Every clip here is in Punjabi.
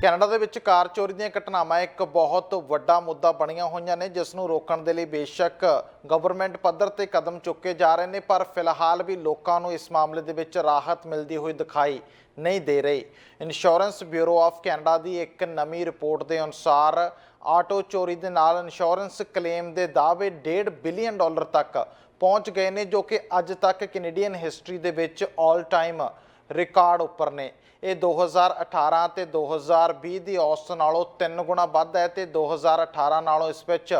ਕੈਨੇਡਾ ਦੇ ਵਿੱਚ ਕਾਰ ਚੋਰੀ ਦੀਆਂ ਘਟਨਾਵਾਂ ਇੱਕ ਬਹੁਤ ਵੱਡਾ ਮੁੱਦਾ ਬਣੀਆਂ ਹੋਈਆਂ ਨੇ, ਜਿਸ ਨੂੰ ਰੋਕਣ ਦੇ ਲਈ ਬੇਸ਼ੱਕ ਗਵਰਨਮੈਂਟ ਪੱਧਰ ਤੇ ਕਦਮ ਚੁੱਕੇ ਜਾ ਰਹੇ ਨੇ, ਪਰ ਫਿਲਹਾਲ ਵੀ ਲੋਕਾਂ ਨੂੰ ਇਸ ਮਾਮਲੇ ਦੇ ਵਿੱਚ ਰਾਹਤ ਮਿਲਦੀ ਹੋਈ ਦਿਖਾਈ ਨਹੀਂ ਦੇ ਰਹੀ। ਇੰਸ਼ੋਰੈਂਸ ਬਿਊਰੋ ਆਫ ਕੈਨੇਡਾ ਦੀ ਇੱਕ ਨਵੀਂ ਰਿਪੋਰਟ ਦੇ ਅਨੁਸਾਰ ਆਟੋ ਚੋਰੀ ਦੇ ਨਾਲ ਇੰਸ਼ੋਰੈਂਸ ਕਲੇਮ ਦੇ ਦਾਅਵੇ 1.5 ਬਿਲੀਅਨ ਡਾਲਰ ਤੱਕ ਪਹੁੰਚ ਗਏ ਨੇ, ਜੋ ਕਿ ਅੱਜ ਤੱਕ ਕੈਨੇਡੀਅਨ ਹਿਸਟਰੀ ਦੇ ਵਿੱਚ 올 ਟਾਈਮ ਰਿਕਾਰਡ ਉੱਪਰ ਨੇ। ਇਹ 2018 ਤੇ 2020 ਦੀ ਔਸਤ ਨਾਲੋਂ 3 ਗੁਣਾ ਵੱਧ ਹੈ ਤੇ 2018 ਨਾਲੋਂ ਇਸ ਵਿੱਚ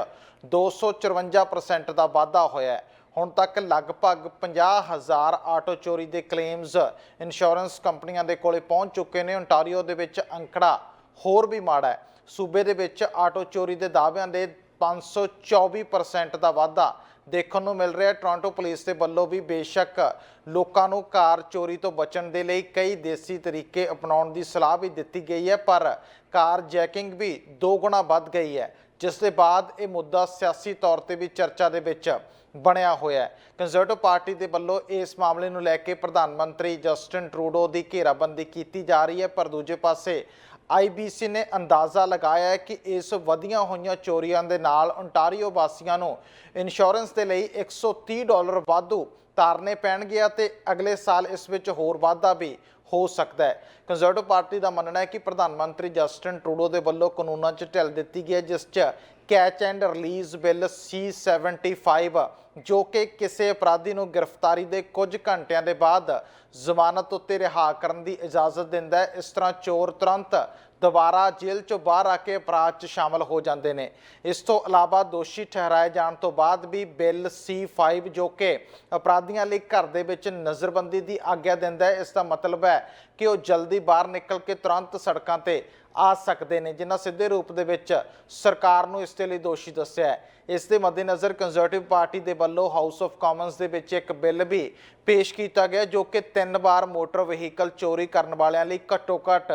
254% ਦਾ ਵਾਧਾ ਹੋਇਆ ਹੈ। ਹੁਣ ਤੱਕ ਲਗਭਗ 50000 ਆਟੋ ਚੋਰੀ ਦੇ ਕਲੇਮਸ ਇੰਸ਼ੋਰੈਂਸ ਕੰਪਨੀਆਂ ਦੇ ਕੋਲੇ ਪਹੁੰਚ ਚੁੱਕੇ ਨੇ। ਓਨਟਾਰੀਓ ਦੇ ਵਿੱਚ ਅੰਕੜਾ ਹੋਰ ਵੀ ਮਾੜਾ ਹੈ। ਸੂਬੇ ਦੇ ਵਿੱਚ ਆਟੋ ਚੋਰੀ ਦੇ ਦਾਅਵਿਆਂ ਦੇ 524% ਦਾ ਵਾਧਾ ਦੇਖਣ ਨੂੰ ਮਿਲ ਰਿਹਾ ਹੈ। ਟੋਰਾਂਟੋ ਪੁਲਿਸ ਦੇ ਵੱਲੋਂ ਵੀ ਬੇਸ਼ੱਕ ਲੋਕਾਂ ਨੂੰ ਕਾਰ ਚੋਰੀ ਤੋਂ ਬਚਣ ਦੇ ਲਈ ਕਈ ਦੇਸੀ ਤਰੀਕੇ ਅਪਣਾਉਣ ਦੀ ਸਲਾਹ ਵੀ ਦਿੱਤੀ ਗਈ ਹੈ। ਪਰ ਕਾਰ ਜੈਕਿੰਗ ਵੀ ਦੋ ਗੁਣਾ ਵੱਧ ਗਈ ਹੈ, ਜਿਸ ਦੇ ਬਾਅਦ ਇਹ ਮੁੱਦਾ ਸਿਆਸੀ ਤੌਰ ਤੇ ਵੀ ਚਰਚਾ ਦੇ ਵਿੱਚ ਬਣਿਆ ਹੋਇਆ ਹੈ। ਕੰਜ਼ਰਵੇਟਿਵ ਪਾਰਟੀ ਦੇ ਵੱਲੋਂ ਇਸ ਮਾਮਲੇ ਨੂੰ ਲੈ ਕੇ ਪ੍ਰਧਾਨ ਮੰਤਰੀ ਜਸਟਿਨ ਟਰੂਡੋ ਦੀ ਘੇਰਾਬੰਦੀ ਕੀਤੀ ਜਾ ਰਹੀ ਹੈ, ਪਰ ਦੂਜੇ ਪਾਸੇ ਆਈਬੀਸੀ ਨੇ ਅੰਦਾਜ਼ਾ ਲਗਾਇਆ ਹੈ ਕਿ ਇਸ ਵਧੀਆਂ ਹੋਈਆਂ ਚੋਰੀਆਂ ਦੇ ਨਾਲ ਓਨਟਾਰੀਓ ਵਾਸੀਆਂ ਨੂੰ ਇੰਸ਼ੋਰੈਂਸ ਦੇ ਲਈ 130 ਡਾਲਰ ਵਾਧੂ ਤਾਰਨੇ ਪੈਣਗੇ ਅਤੇ ਅਗਲੇ ਸਾਲ ਇਸ ਵਿੱਚ ਹੋਰ ਵਾਧਾ ਵੀ ਹੋ ਸਕਦਾ ਹੈ। ਕੰਜ਼ਰਵੇਟਿਵ ਪਾਰਟੀ ਦਾ ਮੰਨਣਾ ਹੈ ਕਿ ਪ੍ਰਧਾਨ ਮੰਤਰੀ ਜਸਟਿਨ ਟਰੂਡੋ ਦੇ ਵੱਲੋਂ ਕਾਨੂੰਨਾਂ 'ਚ ਢਿੱਲ ਦਿੱਤੀ ਗਈ ਹੈ, ਜਿਸ 'ਚ catch and release bill C75 ਜੋ ਕਿ ਕਿਸੇ ਅਪਰਾਧੀ ਨੂੰ ਗ੍ਰਿਫਤਾਰੀ ਦੇ ਕੁਝ ਘੰਟਿਆਂ ਦੇ ਬਾਅਦ ਜ਼ਮਾਨਤ ਉੱਤੇ ਰਿਹਾ ਕਰਨ ਦੀ ਇਜਾਜ਼ਤ ਦਿੰਦਾ ਹੈ। ਇਸ ਤਰ੍ਹਾਂ ਚੋਰ ਤੁਰੰਤ ਦੁਬਾਰਾ ਜੇਲ੍ਹ ਚੋਂ ਬਾਹਰ ਆ ਕੇ ਅਪਰਾਧ 'ਚ ਸ਼ਾਮਲ ਹੋ ਜਾਂਦੇ ਨੇ। ਇਸ ਤੋਂ ਇਲਾਵਾ ਦੋਸ਼ੀ ਠਹਿਰਾਏ ਜਾਣ ਤੋਂ ਬਾਅਦ ਵੀ ਬਿੱਲ C5 ਜੋ ਕਿ ਅਪਰਾਧੀਆਂ ਲਈ ਘਰ ਦੇ ਵਿੱਚ ਨਜ਼ਰਬੰਦੀ ਦੀ ਆਗਿਆ ਦਿੰਦਾ ਹੈ। ਇਸ ਦਾ ਮਤਲਬ ਹੈ ਕਿ ਉਹ ਜਲਦੀ ਬਾਹਰ ਨਿਕਲ ਕੇ ਤੁਰੰਤ ਸੜਕਾਂ ਤੇ ਆ ਸਕਦੇ ਨੇ ਜਿਨ੍ਹਾਂ ਸਿੱਧੇ ਰੂਪ ਦੇ ਵਿੱਚ ਸਰਕਾਰ ਨੂੰ ਇਸ ਦੇ ਲਈ ਦੋਸ਼ੀ ਦੱਸਿਆ ਹੈ। ਇਸ ਦੇ ਮੱਦੇਨਜ਼ਰ ਕੰਜ਼ਰਵੇਟਿਵ ਪਾਰਟੀ ਦੇ ਵੱਲੋਂ ਹਾਊਸ ਆਫ ਕਾਮਨਸ ਦੇ ਵਿੱਚ ਇੱਕ ਬਿੱਲ ਵੀ ਪੇਸ਼ ਕੀਤਾ ਗਿਆ, ਜੋ ਕਿ ਤਿੰਨ ਵਾਰ ਮੋਟਰ ਵਹੀਕਲ ਚੋਰੀ ਕਰਨ ਵਾਲਿਆਂ ਲਈ ਘੱਟੋ ਘੱਟ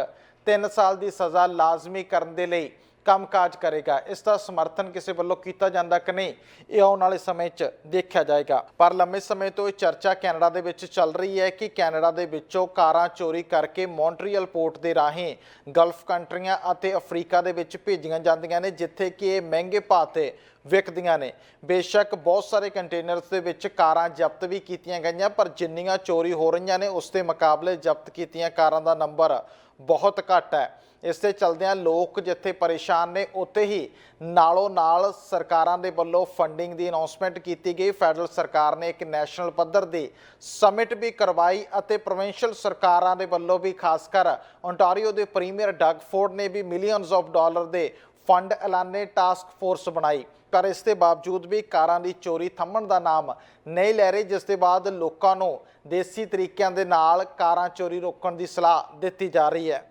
3 ਸਾਲ ਦੀ ਸਜ਼ਾ ਲਾਜ਼ਮੀ ਕਰਨ ਦੇ ਲਈ ਕੰਮਕਾਜ ਕਰੇਗਾ। ਇਸ ਦਾ ਸਮਰਥਨ ਕਿਸੇ ਵੱਲੋਂ ਕੀਤਾ ਜਾਂਦਾ ਕਿ ਨਹੀਂ, ਇਹ ਆਉਣ ਵਾਲੇ ਸਮੇਂ 'ਚ ਦੇਖਿਆ ਜਾਏਗਾ। ਪਰ ਲੰਮੇ ਸਮੇਂ ਤੋਂ ਇਹ ਚਰਚਾ ਕੈਨੇਡਾ ਦੇ ਵਿੱਚ ਚੱਲ ਰਹੀ ਹੈ ਕਿ ਕੈਨੇਡਾ ਦੇ ਵਿੱਚੋਂ ਕਾਰਾਂ ਚੋਰੀ ਕਰਕੇ ਮੌਂਟਰੀਅਲ ਪੋਰਟ ਦੇ ਰਾਹੀਂ ਗਲਫ ਕੰਟਰੀਆਂ ਅਤੇ ਅਫਰੀਕਾ ਦੇ ਵਿੱਚ ਭੇਜੀਆਂ ਜਾਂਦੀਆਂ ਨੇ, ਜਿੱਥੇ ਕਿ ਇਹ ਮਹਿੰਗੇ ਭਾਅ ਤੇ ਵਿਕਦੀਆਂ ਨੇ। ਬੇਸ਼ੱਕ ਬਹੁਤ ਸਾਰੇ ਕੰਟੇਨਰਸ ਦੇ ਵਿੱਚ ਕਾਰਾਂ ਜ਼ਬਤ ਵੀ ਕੀਤੀਆਂ ਗਈਆਂ, ਪਰ ਜਿੰਨੀਆਂ ਚੋਰੀ ਹੋ ਰਹੀਆਂ ਨੇ, ਉਸ ਦੇ ਮੁਕਾਬਲੇ ਜ਼ਬਤ ਕੀਤੀਆਂ ਕਾਰਾਂ ਦਾ ਨੰਬਰ ਬਹੁਤ ਘੱਟ ਹੈ। ਇਸ ਦੇ ਚਲਦਿਆਂ ਲੋਕ ਜਿੱਥੇ ਪਰੇਸ਼ਾਨ ਨੇ, ਉੱਥੇ ਹੀ ਨਾਲੋਂ ਨਾਲ ਸਰਕਾਰਾਂ ਦੇ ਵੱਲੋਂ ਫੰਡਿੰਗ ਦੀ ਅਨਾਉਂਸਮੈਂਟ ਕੀਤੀ ਗਈ। ਫੈਡਰਲ ਸਰਕਾਰ ਨੇ ਇੱਕ ਨੈਸ਼ਨਲ ਪੱਧਰ ਦੀ ਸਮਿਟ ਵੀ ਕਰਵਾਈ ਅਤੇ ਪ੍ਰੋਵਿੰਸ਼ੀਅਲ ਸਰਕਾਰਾਂ ਦੇ ਵੱਲੋਂ ਵੀ ਖਾਸ ਕਰ ਓਨਟਾਰੀਓ ਦੇ ਪ੍ਰੀਮੀਅਰ ਡਗ ਫੋਰਡ ਨੇ ਵੀ ਮਿਲੀਅਨਸ ਆਫ ਡਾਲਰ ਦੇ ਫੰਡ ਐਲਾਨੇ ਟਾਸਕ ਫੋਰਸ ਬਣਾਈ। ਪਰ ਇਸ ਦੇ ਬਾਵਜੂਦ ਵੀ ਕਾਰਾਂ ਦੀ ਚੋਰੀ ਥੰਮਣ ਦਾ ਨਾਮ ਨਹੀਂ ਲੈ ਰਹੀ, ਜਿਸ ਦੇ ਬਾਅਦ ਲੋਕਾਂ ਨੂੰ ਦੇਸੀ ਤਰੀਕਿਆਂ ਦੇ ਨਾਲ ਕਾਰਾਂ ਚੋਰੀ ਰੋਕਣ ਦੀ ਸਲਾਹ ਦਿੱਤੀ ਜਾ ਰਹੀ ਹੈ।